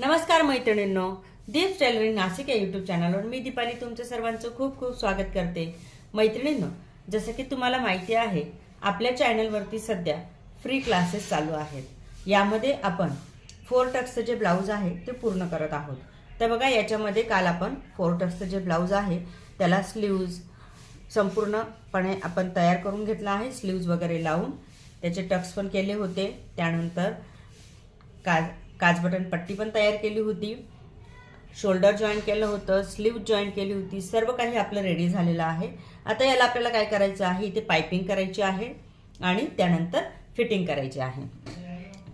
नमस्कार मैत्रिणींनो दीप टेलरिंग नाशिक या यूट्यूब चॅनलवर मी दीपाली तुमचं सर्वांचं खूप खूप स्वागत करते. मैत्रिणींनो जसं की तुम्हाला माहिती आहे आपल्या चॅनलवरती सध्या फ्री क्लासेस चालू आहेत. यामध्ये आपण फोर टक्सचं जे ब्लाऊज आहे ते पूर्ण करत आहोत. तर बघा याच्यामध्ये काल आपण फोर टक्सचं जे ब्लाऊज आहे त्याला स्लीव्ज संपूर्णपणे आपण तयार करून घेतला आहे स्लीव्ज वगैरे लावून. त्याचे टक्स पण केले होते. त्यानंतर का काज बटन पट्टी पण तयार केली होती. शोल्डर जॉईन केलं होतं स्लीव जॉईन केली होती सर्व काही आपलं रेडी झालेलं आहे. आता याला आपल्याला काय करायचं आहे? इथे पायपिंग करायची आहे आणि त्यानंतर फिटिंग करायची आहे.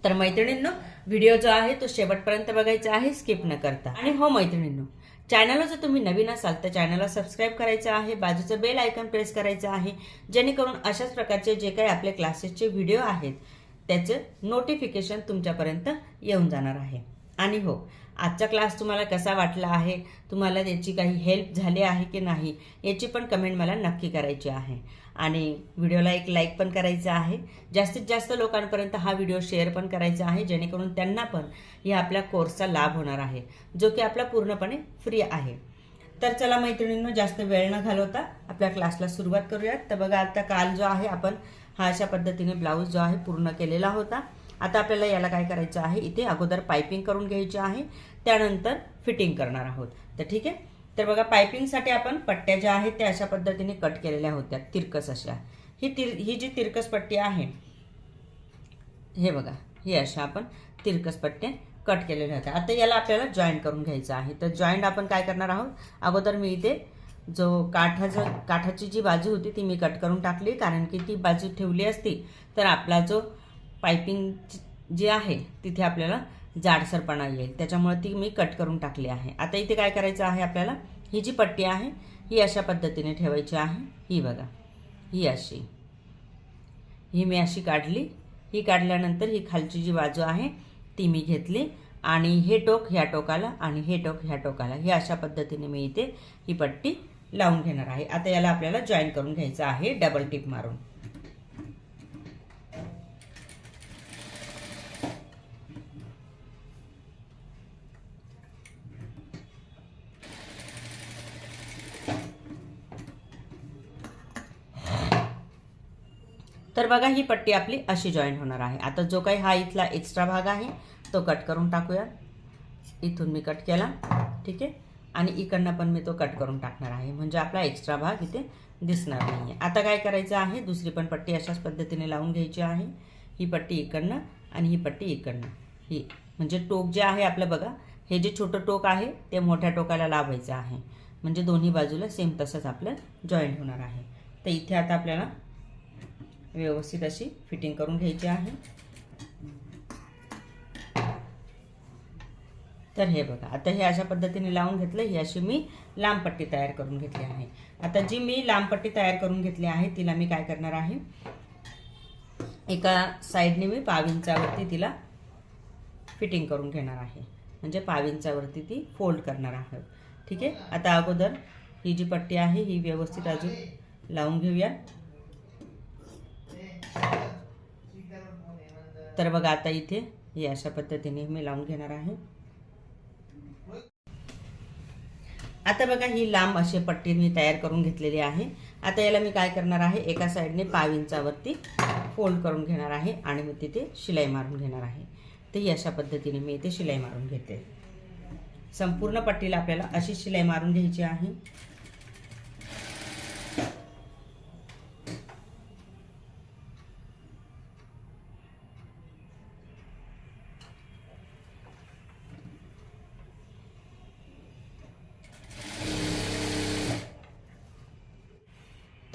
तर मैत्रिणींनो व्हिडिओ जो आहे तो शेवटपर्यंत बघायचा आहे स्किप न करता. आणि हो मैत्रिणींनो चॅनलला जर तुम्ही नवीन असाल तर चॅनलला सबस्क्राईब करायचं आहे बाजूचं बेल आयकॉन प्रेस करायचं आहे जेणेकरून अशाच प्रकारचे जे काही आपले क्लासेसचे व्हिडिओ आहेत त्याचं नोटिफिकेशन तुमच्यापर्यंत येऊन जाणार आहे. आणि हो आजचा क्लास तुम्हाला कसा वाटला आहे? तुम्हाला त्याची काही हेल्प झाली आहे की नाही? याची पण कमेंट मला नक्की करायची आहे. आणि व्हिडिओला एक लाईक पण करायचं आहे. जास्तीत जास्त लोकांपर्यंत हा व्हिडिओ शेअर पण करायचा आहे जेणेकरून त्यांना पण या आपल्या कोर्सचा लाभ होणार आहे जो की आपला पूर्णपणे फ्री आहे. तर चला मैत्रिणींनो जास्त वेळ न घालवता आपल्या क्लासला सुरुवात करूयात. तर बघा आता काल जो आहे आपण हा अशा पद्धतीने ब्लाऊज जो आहे पूर्ण केलेला होता. आता आपल्याला याला काय करायचं आहे? इथे अगोदर पायपिंग करून घ्यायची आहे. त्यानंतर फिटिंग करणार आहोत. तर ठीक आहे? तर बघा पायपिंगसाठी आपण पट्ट्या ज्या आहेत त्या अशा पद्धतीने कट केलेल्या होत्या. तिरकस अशा. ही तिर ही जी तिरकस पट्टी आहे हे बघा ही अशा आपण तिरकस पट्ट्या कट केलेल्या होत्या. आता याला आपल्याला जॉईंट करून घ्यायचं आहे. तर जॉईंट आपण काय करणार आहोत? अगोदर मी इथे जो काठाचं काठाची जी बाजू होती ती मी कट करून टाकली. कारण की ती बाजू ठेवली असती तर आपला जो पायपिंग जी आहे तिथे आपल्याला जाडसरपणा येईल. त्याच्यामुळे ती मी कट करून टाकली आहे. आता इथे काय करायचं आहे आपल्याला? ही जी पट्टी आहे ही अशा पद्धतीने ठेवायची आहे. ही बघा. ही अशी. ही मी अशी काढली. ही काढल्यानंतर ही खालची जी बाजू आहे ती मी घेतली. आणि हे टोक ह्या टोकाला आणि हे टोक ह्या टोकाला. ही अशा पद्धतीने मी इथे ही पट्टी लावून घेणार आहे. आता याला आपल्याला जॉईन करून घ्यायचं आहे डबल टिप मारून. तर बघा ही पट्टी आपली अशी जॉईन होणार आहे. आता जो काही हा इथला एक्स्ट्रा भाग आहे तो कट करून टाकूया. इथून मी कट केला. ठीक आहे? आणि इकडनं पण मी तो कट करून टाकणार आहे. म्हणजे आपला एक्स्ट्रा भाग इथे दिसणार नाही आहे आता काय करायचं आहे? दुसरी पण पट्टी अशाच पद्धतीने लावून घ्यायची आहे. ही पट्टी इकडनं आणि ही पट्टी इकडनं. ही म्हणजे टोक जे आहे आपलं बघा हे जे छोटं टोक आहे ते मोठ्या टोकाला लावायचं आहे. म्हणजे दोन्ही बाजूला सेम तसंच आपलं जॉईंट होणार आहे. तर इथे आता आपल्याला व्यवस्थित अशी फिटिंग करून घ्यायची आहे. तर हे बघा. आता हे अशा पद्धतीने लावून घेतलं ही अशी मी लांब पट्टी तयार करून घेतली आहे. आता जी मी लांब पट्टी तयार करून घेतली आहे तिला मी काय करणार आहे? एका साईडने मी पाविंचावरती तिला फिटिंग करून घेणार आहे. म्हणजे पाविंचावरती ती फोल्ड करणार आहोत ठीक आहे? आता अगोदर ही जी पट्टी आहे ही व्यवस्थित अजून लावून घेऊया. तर बघा आता इथे ही अशा पद्धतीने मी लावून घेणार आहे. आता बघा ही लांब अशी पट्टी मी तयार करून घेतलेली आहे. आता याला मी काय करणार आहे एका साईडने पाव इंचावरती फोल्ड करून घेणार आहे आणि मी तिथे शिलाई मारून घेणार आहे. तर अशा पद्धतीने मी इथे शिलाई मारून घेते. संपूर्ण पट्टीला आपल्याला अशी शिलाई मारून घ्यायची आहे.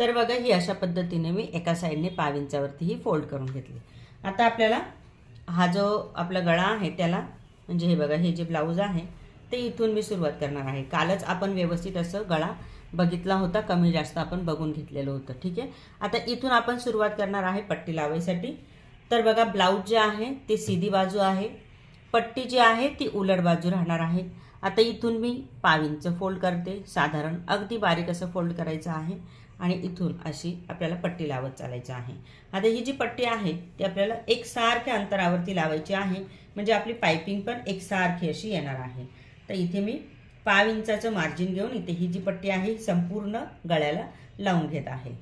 तर बघा ही अशा पद्धतीने मी एका साईडने पाव इंचावरती ही फोल्ड करून घेतली. आता आपल्याला हा जो आपला गळा आहे त्याला म्हणजे हे बघा हे जे ब्लाऊज आहे ते इथून मी सुरुवात करणार आहे. कालच आपण व्यवस्थित असं गळा बघितला होता कमी जास्त आपण बघून घेतलेलं होतं ठीक आहे? आता इथून आपण सुरुवात करणार आहे पट्टी लावायसाठी. तर बघा ब्लाऊज जे आहे ते सीधी बाजू आहे. पट्टी जी आहे ती उलट बाजू राहणार आहे. आता इथून मी पाविंचं फोल्ड करते. साधारण अगदी बारीक असं फोल्ड करायचं आहे. आणि इथून अशी आपल्याला पट्टी लावत चालायचं आहे. आता ही जी पट्टी आहे ती आपल्याला एक सारख्या अंतरावरती लावायची आहे. म्हणजे आपली पायपिंग पण एकसारखी अशी येणार आहे. तर इथे मी पाव इंचाचं मार्जिन घेऊन इथे ही जी पट्टी आहे ही संपूर्ण गळ्याला लावून घेत आहे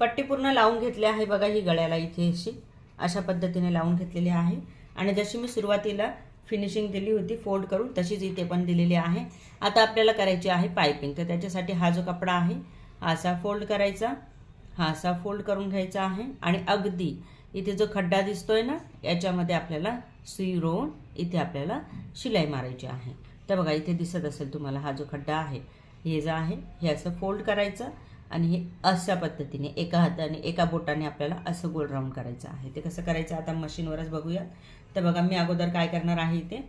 पट्टी पूर्ण लावून घेतली आहे बघा ही गळ्याला इथे अशी. अशा पद्धतीने लावून घेतलेली आहे. आणि जशी मी सुरुवातीला फिनिशिंग दिली होती फोल्ड करून तशीच इथे पण दिलेली आहे. आता आपल्याला करायची आहे पायपिंग तर त्याच्यासाठी हा जो कपडा आहे हा असा फोल्ड करायचा. हा असा फोल्ड करून घ्यायचा आहे. आणि अगदी इथे जो खड्डा दिसतोय ना याच्यामध्ये आपल्याला सुई रोवून इथे आपल्याला शिलाई मारायची आहे. तर बघा इथे दिसत असेल तुम्हाला हा जो खड्डा आहे हे जे आहे हे असं फोल्ड करायचं. आणि हे अशा पद्धतीने एका हाताने एका बोटाने आपल्याला असं गोल राऊंड करायचं आहे. ते कसं करायचं आता मशीनवरच बघूया तर बघा मी अगोदर काय करणार आहे इथे?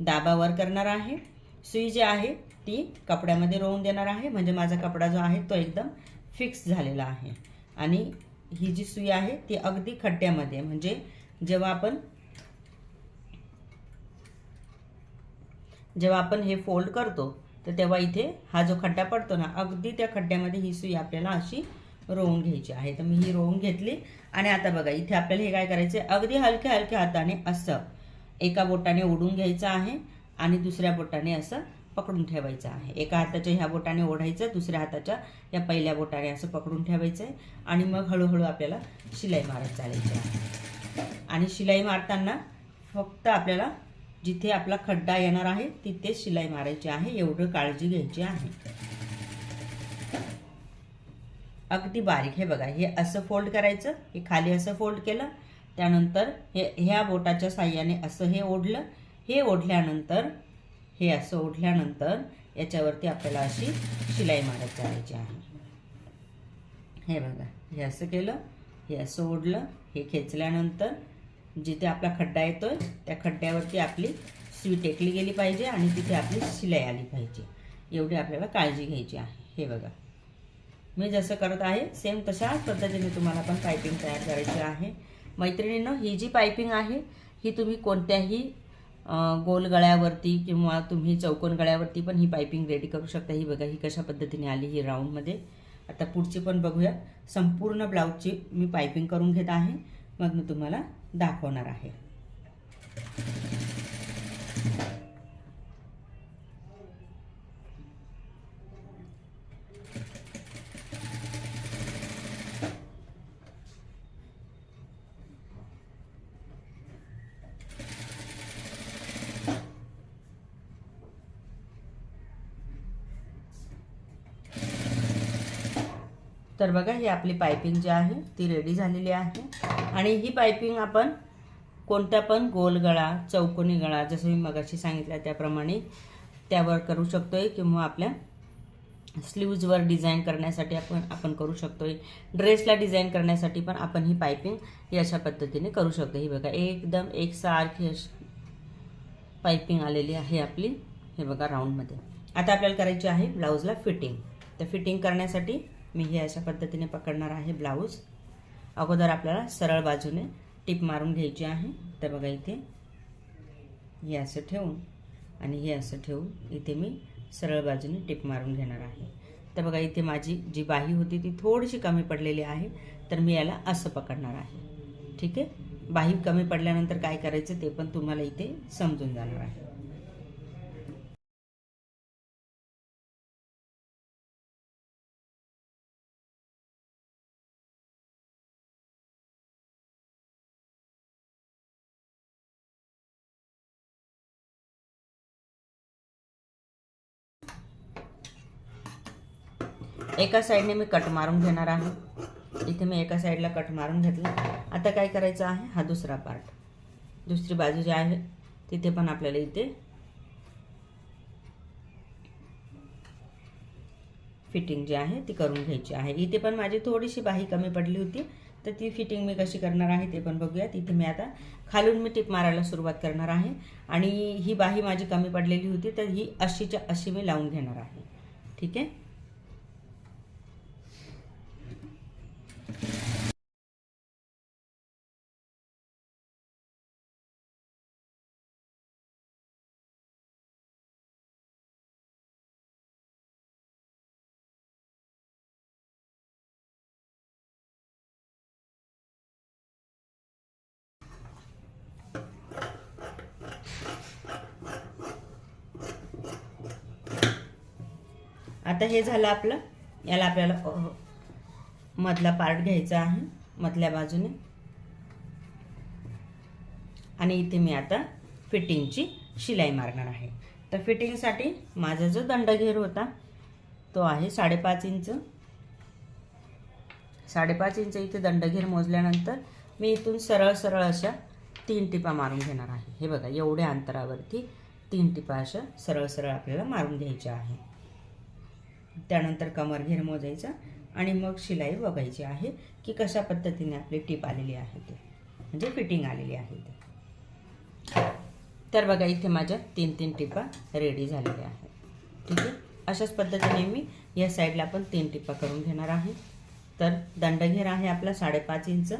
दाबावर करणार आहे. सुई जी आहे ती कपड्यामध्ये रोवून देणार आहे. म्हणजे माझा कपडा जो आहे तो एकदम फिक्स झालेला आहे. आणि ही जी सुई आहे ती अगदी खड्ड्यामध्ये. म्हणजे जेव्हा आपण जेव्हा आपण हे फोल्ड करतो तर तेव्हा इथे हा जो खड्डा पडतो ना अगदी त्या खड्ड्यामध्ये ही सुई आपल्याला अशी रोवून घ्यायची आहे. तर मी ही रोवून घेतली आणि आता बघा इथे आपल्याला हे काय करायचं आहे अगदी हलक्या हलक्या हाताने असं एका बोटाने ओढून घ्यायचं आहे आणि दुसऱ्या बोटाने असं पकडून ठेवायचं आहे. एका हाताच्या ह्या बोटाने ओढायचं दुसऱ्या हाताच्या या पहिल्या बोटाने असं पकडून ठेवायचं आहे आणि मग हळूहळू आपल्याला शिलाई मारत चालायची आहे. आणि शिलाई मारताना फक्त आपल्याला जिथे आपला खड्डा येणार आहे तिथे शिलाई मारायची आहे एवढं काळजी घ्यायची आहे. अगदी बारीक. हे बघा हे असं फोल्ड करायचं हे खाली असं फोल्ड केलं त्यानंतर हे ह्या बोटाच्या साह्याने असं हे ओढलं हे ओढल्यानंतर हे असं ओढल्यानंतर याच्यावरती आपल्याला अशी शिलाई मारत करायची आहे. हे बघा हे असं केलं हे असं ओढलं हे खेचल्यानंतर जिथे आपला खड्डा येतोय त्या खड्ड्यावरती आपली सुई टेकली गेली पाहिजे आणि तिथे आपली शिलाई आली पाहिजे. एवढी आपल्याला काळजी घ्यायची आहे. हे बघा. मी जसं करत आहे सेम तशाच पद्धतीने तुम्हाला पण पायपिंग तयार करायची आहे. मैत्रिणींनो ही जी पायपिंग आहे ही तुम्ही कोणत्याही गोल गळ्यावरती किंवा तुम्ही चौकोन गळ्यावरती पण ही पायपिंग रेडी करू शकता. ही बघा ही कशा पद्धतीने आली ही राऊंडमध्ये आता पुढची पण बघूया. संपूर्ण ब्लाऊजची मी पायपिंग करून घेत आहे. मग मी तुम्हाला दाखवणार आहे. तर बघा ही आपली पायपिंग जी आहे ती रेडी झालेली आहे. आणि ही पायपिंग आपण कोणत्या पण गोल गळा चौकोनी गळा जसं मी मगाशी सांगितलं त्याप्रमाणे त्यावर करू शकतोय किंवा आपल्या स्लीव्जवर डिझाईन करण्यासाठी आपण आपण करू शकतोय. ड्रेसला डिझाईन करण्यासाठी पण आपण ही पायपिंग ही अशा पद्धतीने करू शकतो ही बघा एकदम एकसारखी अशी पायपिंग आलेली आहे आपली. हे बघा राऊंडमध्ये. आता आपल्याला करायची आहे ब्लाऊजला फिटिंग. तर फिटिंग करण्यासाठी मी हे अशा पद्धतीने पकडणार आहे ब्लाऊज. अगोदर आपल्याला सरळ बाजूने टिप मारून घ्यायची आहे. तर बघा इथे हे असं ठेवून आणि हे असं ठेवून इथे मी सरळ बाजूने टिप मारून घेणार आहे. तर बघा इथे माझी जी बाही होती ती थोडीशी कमी पडलेली आहे. तर मी याला असं पकडणार आहे. ठीक आहे? बाही कमी पडल्यानंतर काय करायचं ते पण तुम्हाला इथे समजून जाणार आहे. एका साईडने मी कट मारून घेणार आहे. इथे मी एका साईडला कट मारून घेतला. आता काय करायचं आहे? हा दुसरा पार्ट दुसरी बाजू जी आहे तिथे पण आपल्याला इथे फिटिंग जी आहे ती करून घ्यायची आहे. इथे पण माझी थोडीशी बाही कमी पडली होती तर ती फिटिंग मी कशी करणार आहे ते पण बघूया तिथे मी आता खालून मी टिप मारायला सुरुवात करणार आहे. आणि ही बाही माझी कमी पडलेली होती तर ही अशीच्या अशी मी लावून घेणार आहे. ठीक आहे? आता हे झालं आपलं. याला आपल्याला मधला पार्ट घ्यायचा आहे मधल्या बाजूने. आणि इथे मी आता फिटिंगची शिलाई मारणार आहे. तर फिटिंगसाठी माझा जो दंडघेर होता तो आहे साडेपाच इंच. साडेपाच इंच इथे दंडघेर मोजल्यानंतर मी इथून सरळ सरळ अशा तीन टिपा मारून घेणार आहे. हे बघा एवढ्या अंतरावरती तीन टिपा अशा सरळ सरळ आपल्याला मारून घ्यायच्या आहे. त्यानंतर कमर घेर मोजायचा आणि मग शिलाई बघायची आहे की कशा पद्धतीने आपली टीप आलेली आहे ते. म्हणजे फिटिंग आलेली आहे ते. तर बघा इथे माझ्या तीन तीन टिपा रेडी झालेल्या आहेत. ठीक आहे? अशाच पद्धतीने मी या साईडला पण तीन टिपा करून घेणार आहे. तर दंडघेर आहे आपला साडेपाच इंच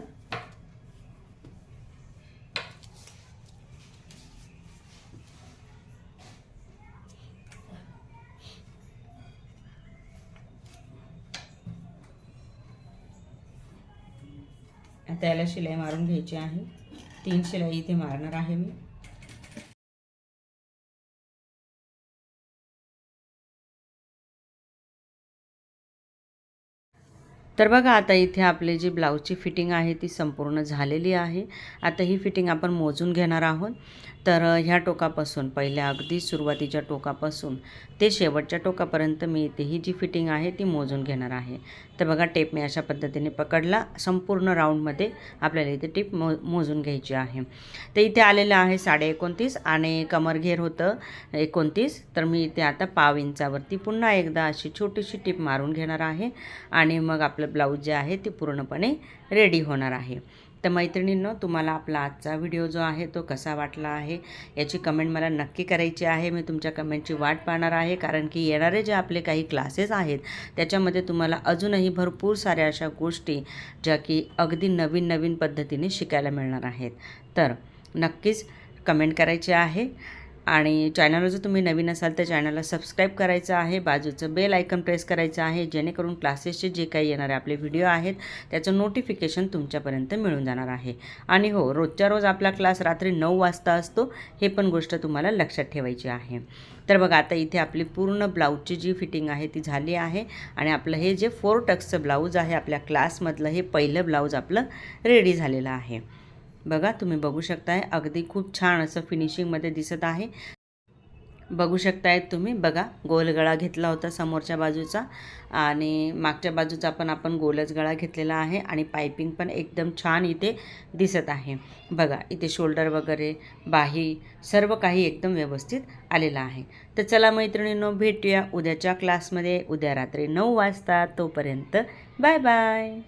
आता याला शिलाई मारून घ्यायची आहे. तीन शिलाई इथे मारणार आहे मी. तर बघा आता इथे आपले जी ब्लाऊजची फिटिंग आहे ती संपूर्ण झालेली आहे. आता ही फिटिंग आपण मोजून घेणार आहोत. तर ह्या टोकापासून पहिल्या अगदी सुरुवातीच्या टोकापासून ते शेवटच्या टोकापर्यंत मी इथे ही जी फिटिंग आहे ती मोजून घेणार आहे. तर बघा टेप मी अशा पद्धतीने पकडला. संपूर्ण राऊंडमध्ये आपल्याला इथे टेप मो मोजून घ्यायची आहे. तर इथे आलेलं आहे साडे एकोणतीस आणि कमरघेर होतं एकोणतीस. तर मी इथे आता पाव इंचावरती पुन्हा एकदा अशी छोटीशी टीप मारून घेणार आहे आणि मग आपलं ब्लाऊज जे आहे ते पूर्णपणे रेडी होणार आहे. तर मैत्रिणींनो तुम्हाला आपला आजचा व्हिडिओ जो आहे तो कसा वाटला आहे याची कमेंट मला नक्की करायची आहे. मी तुमच्या कमेंटची वाट पाहणार आहे कारण की येणारे जे आपले काही क्लासेस आहेत त्याच्यामध्ये तुम्हाला अजूनही भरपूर साऱ्या अशा गोष्टी ज्या की अगदी नवीन नवीन पद्धतीने शिकायला मिळणार आहेत. तर नक्कीच कमेंट करायची आहे. आणि चॅनलवर जर तुम्ही नवीन असाल तर चॅनलला सबस्क्राईब करायचं आहे. बाजूचं बेल आयकन प्रेस करायचं आहे. जेणेकरून क्लासेसचे जे काही येणारे आपले व्हिडिओ आहेत त्याचं नोटिफिकेशन तुमच्यापर्यंत मिळून जाणार आहे. आणि हो रोजच्या रोज आपला क्लास रात्री नऊ वाजता असतो हे पण गोष्ट तुम्हाला लक्षात ठेवायची आहे. तर बघा आता इथे आपली पूर्ण ब्लाऊजची जी फिटिंग आहे ती झाली आहे. आणि आपलं हे जे फोर टक्सचं ब्लाऊज आहे आपल्या क्लासमधलं हे पहिलं ब्लाऊज आपलं रेडी झालेलं आहे. बघा तुम्ही बघू शकताय अगदी खूप छान असं फिनिशिंगमध्ये दिसत आहे. बघू शकताय तुम्ही बघा गोल गळा घेतला होता समोरच्या बाजूचा आणि मागच्या बाजूचा पण आपण गोलच गळा घेतलेला आहे आणि पायपिंग पण एकदम छान इथे दिसत आहे. बघा इथे शोल्डर वगैरे बाही सर्व काही एकदम व्यवस्थित आलेलं आहे. तर चला मैत्रिणींनो भेटूया उद्याच्या क्लासमध्ये उद्या रात्री नऊ वाजता तोपर्यंत बाय बाय.